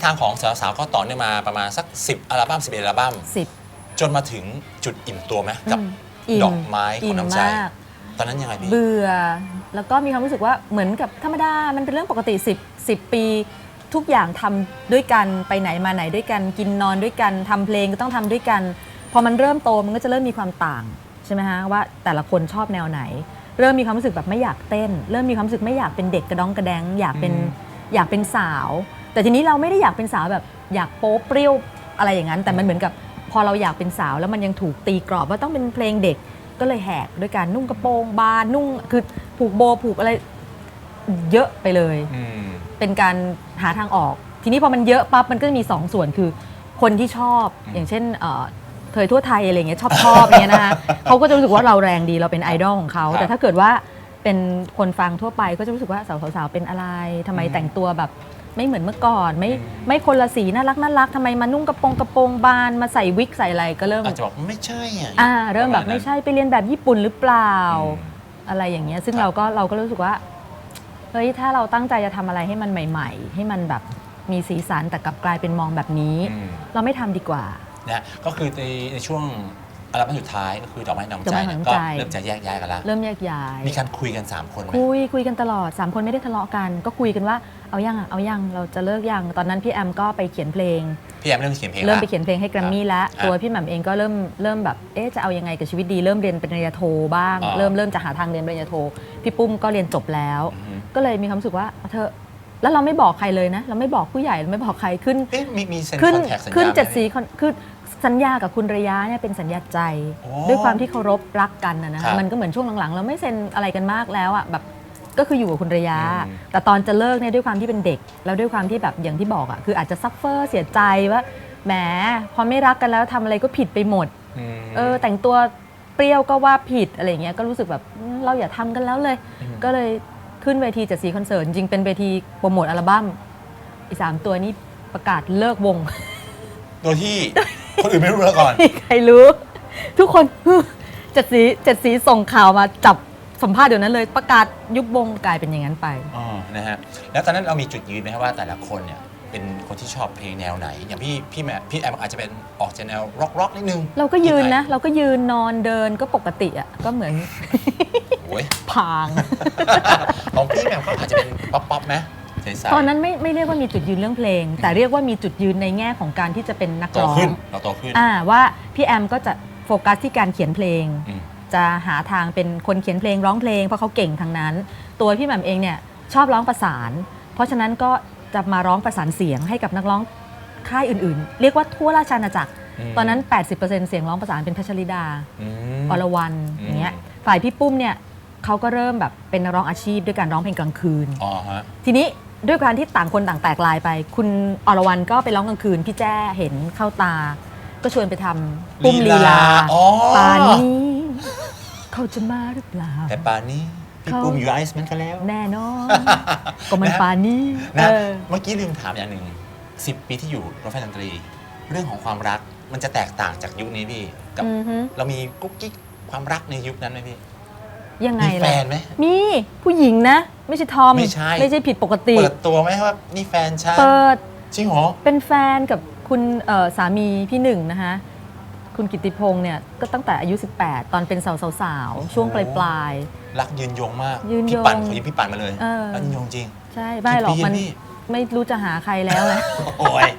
นทางของสาวๆก็ต่อเนื่องมาประมาณสัก 10 อัลบั้ม 11 อัลบั้ม สิบ จนมาถึงจุดอิ่มตัวไหมกับอืมอิ่มดอกไม้ของน้ำใจอิ่มมาก ตอนนั้นยังไงพี่ เบื่อ แล้วก็มีความรู้สึกว่าเหมือนกับธรรมดา มันเป็นเรื่องปกติ 10 10 ปี ทุกอย่างทำด้วยกันไปไหนมาไหนด้วยกัน กินนอนด้วยกันทำเพลงก็ต้องทำด้วยกัน พอมันเริ่มโตมันก็จะเริ่มมีความต่างใช่ไหมฮะว่าแต่ละคนชอบแนวไหน เริ่มมีความรู้สึกแบบไม่อยากเต้น เริ่มมีความรู้สึกไม่อยากเป็นเด็กกระดองกระแดง อยากเป็นอืม อยากเป็นสาว แต่ทีนี้เราไม่ได้อยากเป็นสาวแบบอยากโป๊เปรี้ยวอะไรอย่างนั้น แต่มันเหมือนกับพอเราอยากเป็นสาวแล้วมันยังถูกตีกรอบว่าต้องเป็นเพลงเด็กก็เลยแหกด้วยการนุ่งกระโปรงบานนุ่งคือผูกโบผูกอะไรเยอะไปเลย อืม เป็นการหาทางออก ทีนี้พอมันเยอะปั๊บมันก็จะมีสองส่วนคือคนที่ชอบอืม อย่างเช่นเอ่อเธอทั่วไทยอะไรเงี้ยชอบชอบอย่างเงี้ยนะคะ เขาก็จะรู้สึกว่าเราแรงดีเราเป็นไอดอลของเขาครับแต่ถ้าเกิดว่าเป็นคนฟังทั่วไปก็จะรู้สึกว่าสาวๆเป็นอะไรทำไมอืมแต่งตัวแบบ ไม่เหมือนเมื่อก่อน ไม่อืมไม่คนละสีน่ารักน่ารักทำไมมานุ่งกระโปรงกระโปรงบานมาใส่วิกใส่อะไรก็เริ่มอาจจะบอกไม่ใช่อะอ่าเริ่มแบบปะาณไม่นั้นใช่ไปเรียนแบบญี่ปุ่นหรือเปล่าอืมอะไรอย่างเงี้ยซึ่งครับเราก็เราก็รู้สึกว่าเฮ้ยถ้าเราตั้งใจจะทำอะไรให้มันใหม่ ๆ ให้มันแบบมีสีสันแต่กลับกลายเป็นมองแบบนี้อืมเราไม่ทำดีกว่านะฮะก็คือในในช่วง อัลบั้มสุดท้ายก็คือดอกไม้น้ำใจดอกไม้เนี่ยน้ำก็ใจเริ่มจะแยกย้ายกันแล้วเริ่มแยกย้าย มีการคุยกัน 3 คนไหมคุยคุยกันตลอดสามคนไม่ได้ทะเลาะกัน ก็คุยกันว่าเอายังอะเอายังเราจะเลิกยังตอนนั้นพี่แอมก็ไปเขียนเพลงพี่แอมเริ่มเขียนเพลงเริ่มละไปเขียนเพลงให้แกรมมี่แล้วครับตัวพี่แหม่มเองก็เริ่มเริ่มแบบเอ๊ะจะเอายังไงกับชีวิตดีเริ่มเรียนปริญญาโทบ้างอ่าเริ่มเริ่มจะหาทางเรียนปริญญาโทพี่ปุ้มก็เรียนจบแล้วอือฮึก็เลยมีความรู้สึกว่าเอาเธอะแล้วเราไม่บอกใครเลยนะ เราไม่บอกผู้ใหญ่เราไม่บอกใครขึ้นเอ๊ะมีมีเซ็นขึ้นคอนแทคสัญญาขึ้นไหมเจ็ดสีคอนคือ สัญญากับคุณระยะเนี่ยเป็นสัญญาใจโอ้ด้วยความที่เคารพรักกันนะนะครับ มันก็เหมือนช่วงหลังๆ เราไม่เซ็นอะไรกันมากแล้วอะแบบก็คืออยู่กับคุณระยะอืมแต่ตอนจะเลิกเนี่ยด้วยความที่เป็นเด็ก แล้วด้วยความที่แบบอย่างที่บอกอะคืออาจจะซัฟเฟอร์เสียใจว่าแหมพอไม่รักกันแล้วทำอะไรก็ผิดไปหมด ม เออแต่งตัวเปรี้ยวก็ว่าผิดอะไรเงี้ยก็รู้สึกแบบอืมเราอย่าทำกันแล้วเลย อืม ก็เลยขึ้นเวทีจัดสีคอนเสิร์ตจริงๆเป็นเวทีโปรโมทอัลบั้มอีกสามตัวนี้ประกาศเลิกวง โดยที่ คนอื่นไม่รู้แล้วก่อน ไม่มีใครรู้ ทุกคนจัดสีจัดสีส่งข่าวมาจับสัมภาษณ์เดี๋ยวนั้นเลย ประกาศยุบวงกลายเป็นอย่างนั้นไป อ๋อ นะฮะ แล้วตอนนั้นเรามีจุดยืนไหมครับว่าแต่ละคนเนี่ยเป็นคนที่ชอบเพลงแนวไหน อย่างพี่พี่แม่พี่แอมอาจจะเป็นออกจากแนวร็อกร็อกนิดนึงเราก็ยืนนะพี่เราก็ยืนนอนเดินก็ปกติอะก็เหมือนไผ่โอ้ย พาง ของพี่แหม่มก็อาจจะเป็นป๊อปป๊อปไหม ใสๆตอนนั้นไม่ไม่เรียกว่ามีจุดยืนเรื่องเพลง แต่เรียกว่ามีจุดยืนในแง่ของการที่จะเป็นนักโตร้องขึ้นเราโตขึ้น อ่าว่าพี่แอมก็จะโฟกัสที่การเขียนเพลง อืม จะหาทางเป็นคนเขียนเพลงร้องเพลงเพราะเขาเก่งทางนั้น ตัวพี่แหม่มเองเนี่ยชอบร้องประสาน เพราะฉะนั้นก็จะมาร้องประสานเสียงให้กับนักร้องค่ายอื่นๆ เรียกว่าทั่วราชอาณาจักรมตอนนั้น 80%เสียงร้องประสานเป็นพัชริดา อืม อรวรรณอืม อย่างเงี้ยฝ่ายพี่ปุ้มเนี่ยเขาก็เริ่มแบบเป็นนักร้องอาชีพด้วยการร้องเพลงกลางคืน อ๋อฮะ ทีนี้ ด้วยการที่ต่างคนต่างแตกลายไป คุณอรวรรณก็ไปร้องกลางคืน พี่แจ้เห็นเข้าตา ก็ชวนไปทำปุ้มลีลาอ๋อป่านนี้เขาจะมาหรือเปล่า แต่ป่านนี้พี่เขาปุ้มอยู่ไอซ์แมนกันแล้ว แน่นอนก็มันนะป่านนี้นะเออ เมื่อกี้ลืมถามอย่างหนึ่งสิบปีที่อยู่รถไฟดนตรี เรื่องของความรักมันจะแตกต่างจากยุคนี้พี่ กับอือฮึ เรามีกุ๊กกิ๊กความรักในยุคนั้นไหมพี่ ยังไงมีแฟล่ะนไหม มีผู้หญิงนะ ไม่ใช่ทอมไม่ใช่ไม่ใช่ผิดปกติ เปิดตัวไหมว่านี่แฟนฉันเปิดจริงเหรอ เป็นแฟนกับคุณเอ่อสามีพี่หนึ่งนะคะคุณกิติพงษ์เนี่ยก็ตั้งแต่อายุ 18 ตอนเป็นสาวๆช่วงปลายปลาย รักยืนยงมาก ยืนยงพี่ปั่นเขายืมพี่ปั่นมาเลยเออ รักยืนยงจริง ๆ ใช่ไม่หรอกกี่ปีมันพี่ ไม่รู้จะหาใครแล้วนะ โอ้ย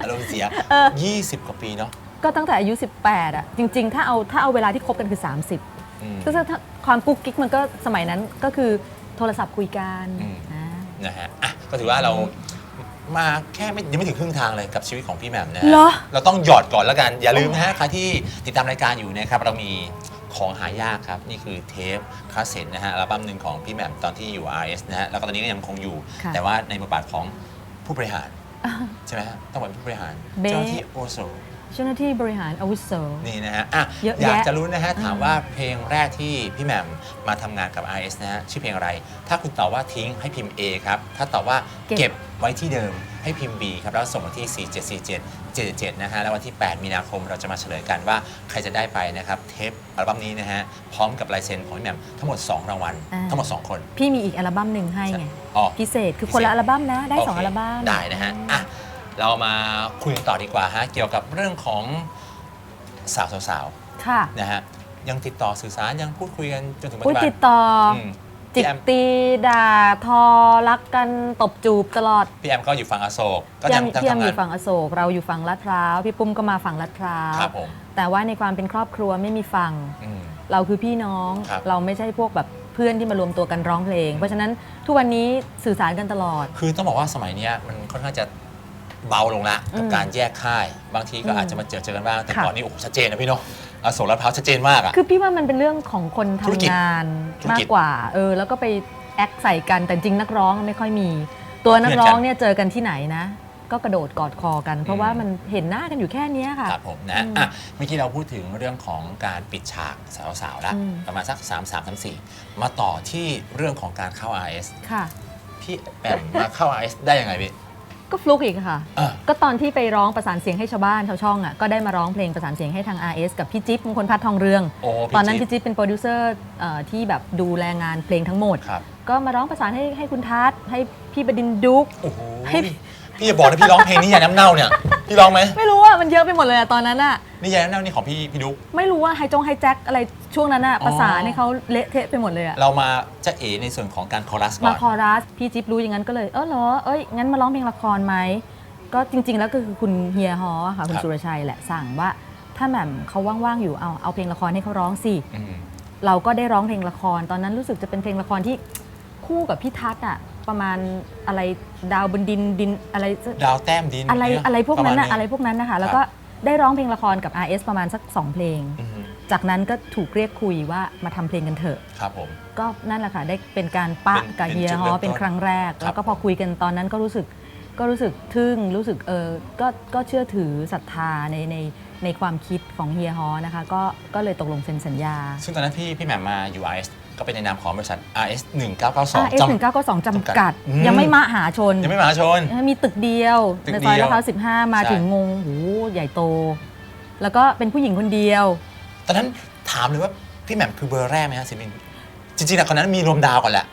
อารมณ์เสีย เออ 20 กว่าปีเนาะก็ตั้งแต่อายุ 18 อะ จริง ๆ ถ้าเอาถ้าเอาเวลาที่คบกันคือ 30 อืม ก็ถ้า ความกุ๊กกิ๊กมันก็สมัยนั้นก็คือโทรศัพท์คุยกันอืม อ่า นะฮะอะก็ถือว่าเรามาแค่ไม่ยังไม่ถึงครึ่งทางเลยกับชีวิตของพี่แหม่มนะเหรอ เราต้องหยอดก่อนแล้วกัน อย่าลืมนะฮะใครที่ติดตามรายการอยู่นะครับ เรามีของหายากครับ นี่คือเทปคาสเซ็ตนะฮะอัลบั้มหนึ่งของพี่แหม่มตอนที่อยู่ RS นะฮะ แล้วก็ตอนนี้ก็ยังคงอยู่ ค่ะ แต่ว่าในบทบาทของผู้บริหารอ่า ใช่ไหมฮะต้องเป็นผู้บริหารเบ๊เจ้าหน้าที่โอโซเจ้าหน้าที่บริหารอาวุโส นี่นะฮะอะเยอะอยากแยะจะรู้นะฮะ ถามอ่าว่าเพลงแรกที่พี่แหม่มมาทำงานกับ RS นะฮะ ชื่อเพลงอะไร ถ้าคุณตอบว่าทิ้งให้พิมพ์ A ครับ ถ้าตอบว่าเก็บไว้ที่เดิมให้พิมพ์ B ครับ แล้วส่งมาที่ 4747777 นะฮะ แล้ววันที่ 8 มีนาคมเราจะมาเฉลยกันว่าใครจะได้ไปนะครับ เทปอัลบั้มนี้นะฮะ พร้อมกับลายเซ็นของพี่แหม่มทั้งหมด 2 รางวัลทั้งหมด 2 คน พี่มีอีกอัลบั้มหนึ่งให้ไง อ๋อ พิเศษคือคนละอัลบั้มนะ ได้สองโเคอัลบั้ม ได้นะฮะ อะ เรามาคุยกันต่อดีกว่าฮะ เกี่ยวกับเรื่องของสาวสาวค่ะๆนะฮะ ยังติดต่อสื่อสารยังพูดคุยกันจนถึงปัจอุ้ยจุบันติดต่ออม จิพี่กแอมตีด่าทอรักกันตบจูบตลอดพี่แอมก็อยู่ฝั่งอโศกก็พี่แอยังมยังพี่แอมทำองานยู่ฝั่งอโศกเราอยู่ฝั่งลาดพร้าวพี่ปุ้มก็มาฝั่งลาดพร้าวครับผมแต่ว่าในความเป็นครอบครัวไม่มีฝั่ง อืม เราคือพี่น้อง ครับ เราไม่ใช่พวกแบบเพื่อนที่มารวมตัวกันร้องเพลง เพราะฉะนั้นทุกวันนี้สื่อสารกันตลอด คือต้องบอกว่าสมัยเนี้ยมันค่อนข้างจะ เบาลงละกับอืมการแยกค่าย บางทีก็อืมอาจจะมาเจอเจอกันบ้างแต่ค่ะก่อนนี้โอ้โหชัดเจนนะพี่เนาะอโศกลาดพร้าวชัดเจนมากอะ คือพี่ว่ามันเป็นเรื่องของคนทำธุรกิจงานธุรมากิกจกว่า เออ แล้วก็ไปแอคใส่กันแต่จริงนักร้องไม่ค่อยมี ตัวนักร้องเนี่ยเจอกันที่ไหนนะ ก็กระโดดกอดคอกัน เพราะว่ามันเห็นหน้ากันอยู่แค่เนี้ยค่ะ ครับผมนะอืมอะเมื่อกี้เราพูดถึงเรื่องของการปิดฉากสาวๆแล้วอืม ประมาณสัก 3 3 3 4 มาต่อที่เรื่องของการเข้า RS ค่ะ พี่แปมมาเข้า RS ได้ยังไงพี่ ก็ฟลุกอีกค่ะ อะ ก็ตอนที่ไปร้องประสานเสียงให้ชาวบ้านชาวช่องอะก็ได้มาร้องเพลงประสานเสียงให้ทาง RS กับพี่จิ๊บมงคลพัฒน์ทองเรือง โอ้ตอนนั้นจิ๊พี่จิ๊บเป็นโปรดิวเซอร์เอ่อที่แบบดูแลงานเพลงทั้งหมด ครับ ก็มาร้องประสานให้ให้คุณทัศน์ให้พี่บดินทร์ดุก โอ้โหให้ พี่อย่าบอกนะพี่ร้องเพลงนี้ยาน้ำเน่าเนี่ย พี่ร้องไหมไม่รู้ว่ามันเยอะไปหมดเลยอะตอนนั้นอะนี่ยาน้ำเน่านี่ของพี่พี่ดุ๊ก ไม่รู้ว่าไฮจงไฮแจ็คอะไรช่วงนั้นอะอ๋อประสานให้เขาเละเทะไปหมดเลยอะเรามาจะเอในส่วนของการคอรัสก่มาอน คอรัสพี่จิ๊บรู้อย่างนั้นก็เลย เออเหรอเอ้ยงั้นมาร้องเพลงละครไหมก็จริง ๆ แล้วก็คือคุณเฮียฮอค่ะคุณสุรชัยแหละสั่งว่า ถ้าแหม่มเขาว่างๆอยู่เอาเอาเพลงละครให้เขาร้องสิ อืม เราก็ได้ร้องเพลงละคร ตอนนั้นรู้สึกจะเป็นเพลงละครที่คู่กับพี่ทัศน์อะ ประมาณอะไรดาวบนดินดินอะไรดาวแต้มดินอะไรเนี่ยอะไรพวกนั้นปอะมาณ อะไรพวกนั้นนะคะ แล้วก็ได้ร้องเพลงละครกับ RS ประมาณสัก 2 เพลง อืมจากนั้นก็ถูกเรียกคุยว่ามาทำเพลงกันเถอะ ครับผม ก็นั่นแหละค่ะได้เป็นการปะเป็นกับเป็นเฮียจุดฮเริ่อมต้นเป็นครั้งแรก ครับ แล้วก็พอคุยกันตอนนั้นก็รู้สึกก็รู้สึกทึ่งรู้สึกเออก็ก็เชื่อถือศรัทธาในในในความคิดของเฮียฮอนะคะ ก็ก็เลยตกลงเซ็นสัญญา ซึ่งตอนนั้นพี่พี่แหม่มมา UIS ก็เป็นในนามของบริษัท RS 1992 RS จำ1992จำกัดอืมยังไม่มหาชน ยังไม่มหาชน มีตึกเดียว ตึกในซอยเดียวลาดพร้าว15 มาใช่ ถึงงงโหใหญ่โต แล้วก็เป็นผู้หญิงคนเดียว ตอนนั้นถามเลยว่าพี่แหม่มคือเบอร์แรกไหมฮะศิลปินจริงๆนะตอนนั้นมีรวมดาวก่อนแหละ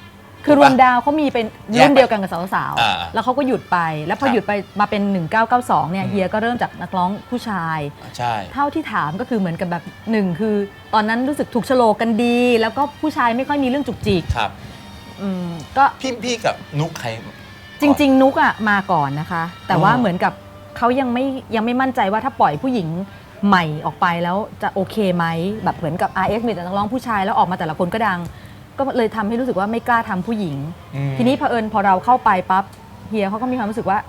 คือถูรกวปะมดาวเขามีเป็นแยกไปรุ่นเดียวกันกับสาวอ่าๆแล้วเขาก็หยุดไป แล้วพอครับ หยุดไปมาเป็น 1992เนี่ยอืมเฮียก็เริ่มจากนักร้องผู้ชาย ใช่ เท่าที่ถามก็คือเหมือนกับแบบหนึ่งคือ ตอนนั้นรู้สึกถูกโฉลกกันดี แล้วก็ผู้ชายไม่ค่อยมีเรื่องจุกจิกครับ อืมก็พี่พี่กับนุกใคร จริง ๆ นุกอะมาก่อนนะคะ แต่ว่าอ๋อ เหมือนกับเขายังไม่ยังไม่มั่นใจว่าถ้าปล่อยผู้หญิงใหม่ออกไปแล้วจะโอเคไหมแบบเหมือนกับ RX มีแต่นักร้องผู้ชายแล้วออกมาแต่ละคนก็ดัง ก็เลยทำให้รู้สึกว่าไม่กล้าทำผู้หญิง อืม ทีนี้เผอิญพอเราเข้าไปปั๊บเฮียเขาก็มีความรู้สึกว่า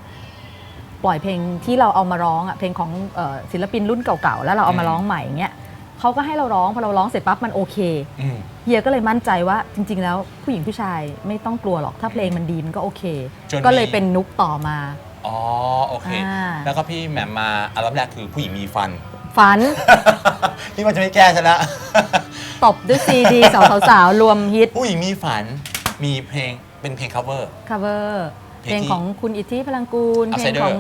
ปล่อยเพลงที่เราเอามาร้องอะเพลงของเอ่อศิลปินรุ่นเก่าๆแล้วเราเอามาร้องใหม่เงี้ยเขาก็ให้เราร้องพอเราร้องเสร็จปั๊บมันโอเค อืม เฮียก็เลยมั่นใจว่าจริง ๆ แล้วผู้หญิงผู้ชายไม่ต้องกลัวหรอกถ้าเพลงมันดีมันก็โอเค จนมี ก็เลยเป็นนุกต่อมา อ๋อ โอเค อ่า แล้วก็พี่แหม่มมาอัลบั้มแรกคือผู้หญิงมีฟัน ฝัน พี่ว่าจะไม่แก้ชนะตบด้วยซีดีสาวสาวๆรวมฮิต ผู้หญิงมีฝันมีเพลงเป็นเพลง cover cover เพเพลลงงที่ของคุณอิทธิพลังกูล เพลง Outsider ของ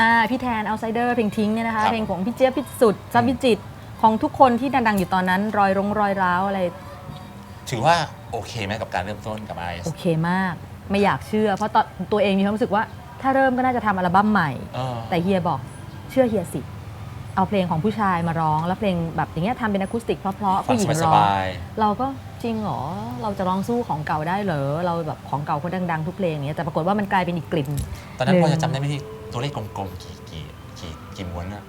อ่าพี่แทน outsider เพลงทิ้งเนี่ยนะคะ ครับ เพลงของพี่เจี๊ยบพิสุทธิ์ซับพิจิตรของทุกคนที่ดังๆอยู่ตอนนั้น รอยรงรอยร้าวอะไร ถือว่าโอเคไหมกับการเริ่มต้นกับ RS โอเคมาก ไม่อยากเชื่อ เพราะตอนตัวเองมีความรู้สึกว่า ถ้าเริ่มก็น่าจะทำอัลบั้มใหม่ เออแต่เฮียบอกเชื่อเฮียสิ เอาเพลงของผู้ชายมาร้อง แล้วเพลงแบบอย่างเงี้ยทำเป็นอะคูสติกเพราะๆฟังผู้หญิงสร้อง บายเราก็จริงเหรอ เราจะร้องสู้ของเก่าได้เหรอ เราแบบของเก่าเขาดังๆ ทุกเพลงอย่างเงี้ยแต่ปรากฏว่ามันกลายเป็นอีกกลิ่น ๆตอนนั้นหนึ่งพอจะจำได้ไหมพี่ตัวเลขกลมๆกี่กี่กี่กี่ม้วนอะ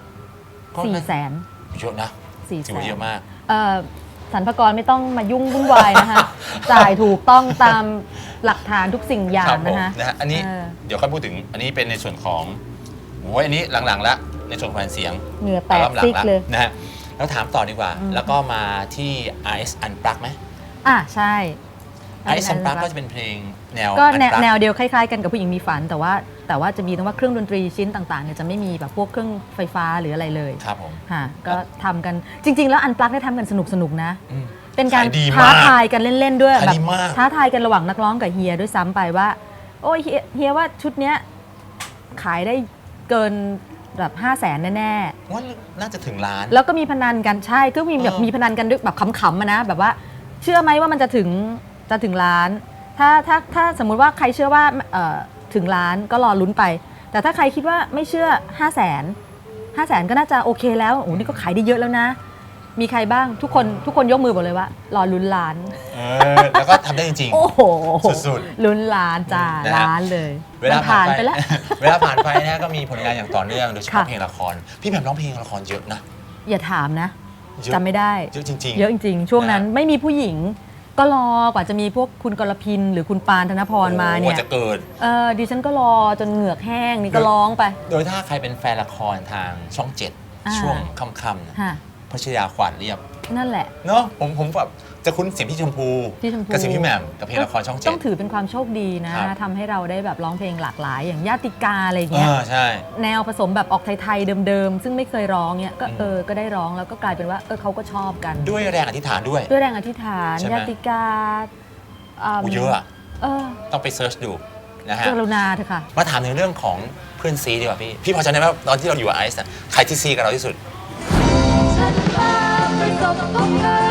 ก็สี่แสนเยอะนะสี่ถืแสอว่าเยนอะมาก เอ่อสรรพากรไม่ต้องมายุ่งวุ่นวายนะคะ จ่ายถูกต้องตามหลักฐานทุกสิ่งอย่าครังผมนะคะ นะฮะอันนี้เออ เดี๋ยวค่อยพูดถึงอันนี้เป็นในส่วนของโอ้ยอันนี้หลังๆแล้ว ในส่วนของแผ่นเสียงเหงื่อแตอัลกบั้มหลัซิกละเลยนะฮะแล้วถามต่อดีกว่า อืม แล้วก็มาที่ RS Unplugged ไหม อะใช่ RS Unplugged ก็จะเป็นเพลงแนว ก็แนว Unplugged แนวเดียวคล้ายๆกันกับผู้หญิงมีฝัน แต่ว่าแต่ว่าจะมีตรงว่าเครื่องดนตรีชิ้นต่างๆเนี่ยจะไม่มีแบบพวกเครื่องไฟฟ้าหรืออะไรเลยครับผมค่ะก็ทำกันจริง ๆ แล้วอันปลั๊กได้ทำกันสนุกๆนะ อืม เป็นการขายดีท้ามากทายกันเล่นๆด้วยขายแบบดีมาก ท้าทายกันระหว่างนักร้องกับเฮียด้วยซ้ำไปว่า โอ้ยเฮียเฮียว่าชุดเนี้ยขายได้เกิน แบบห้าแสนแน่ว่าน่าจะถึงล้าน ๆ แล้วก็มีพนันกันใช่ก็มีแบบเออ มีพนันกันด้วยแบบขำๆมานะแบบว่า เชื่อไหมว่ามันจะถึงจะถึงล้าน ถ้าถ้าถ้าสมมุติว่าใครเชื่อว่าเอ่อถึงล้านก็รอลุ้นไป แต่ถ้าใครคิดว่าไม่เชื่อ 5 0 0 0 0 0 5 0 0 0 0 ก็น่าจะโอเคแล้วโอ้นี่ก็ขายได้เยอะแล้วนะ มีใครบ้างทุกคนทุกคนยกมือบอกเลยว่ารอลุ้นล้าน เออแล้วก็ทำได้จริง โอ้โหสุดลุ้นล้านจ้านะฮะ ล้านเลยๆ เวลามันผ่านผ่านไปไปแล้ว เวลาผ่านไปนะก็มีผลงานอย่างต่อเนื่องโดยเฉพาะค่ะ เพลงละคร พี่แหม่มร้องเพลงละครเยอะนะอย่าถามนะเยอะจำไม่ได้ เยอะจริงๆ เยอะจริงๆ ช่วงนั้นนะฮะไม่มีผู้หญิง ก็รอกว่าจะมีพวกคุณกรพิน หรือคุณปานธนพรมาเนี่โอ้ยจะเกิด เออดิฉันก็รอจนเหงือกแห้งนี่ก็ร้องไป โดยถ้าใครเป็นแฟนละครทางช่องเจ็ดอ่า ช่วงค่ำๆนะฮะ พัชยาขวัญเรียบนั่นแหละ เนาะผมผมแบบจะคุ้นเสียงพี่ชมพูพี่ชมพู กับเสียงพี่แหม่มกับเพลงละครช่องเจ็ต้ด องถือเป็นความโชคดีนะครับ ทำให้เราได้แบบร้องเพลงหลากหลาย อย่างญาติกาอะไรอย่างเงี้ยอ่าใช่ แนวผสมแบบออกไทยๆเดิมๆ ซึ่งไม่เคยร้องเนี่ยก็อืม เออ ก็ได้ร้องแล้วก็กลายเป็นว่าเออเขาก็ชอบกัน ด้วยแรงอธิษฐานด้วย ด้วยแรงอธิษฐานใช่ไหม ญาติกาอืมโอ้เยอะอะเออต้องไปเซิร์ชดูนะฮะ กรุณาเถอะค่ะ มาถามในเรื่องของเพื่อนซีดีกว่าพี่ พี่พอจะได้ไหมว่าตอนที่เราอยู่กับไอซ์อะใครที่ซีกับเราที่สุด ฉันม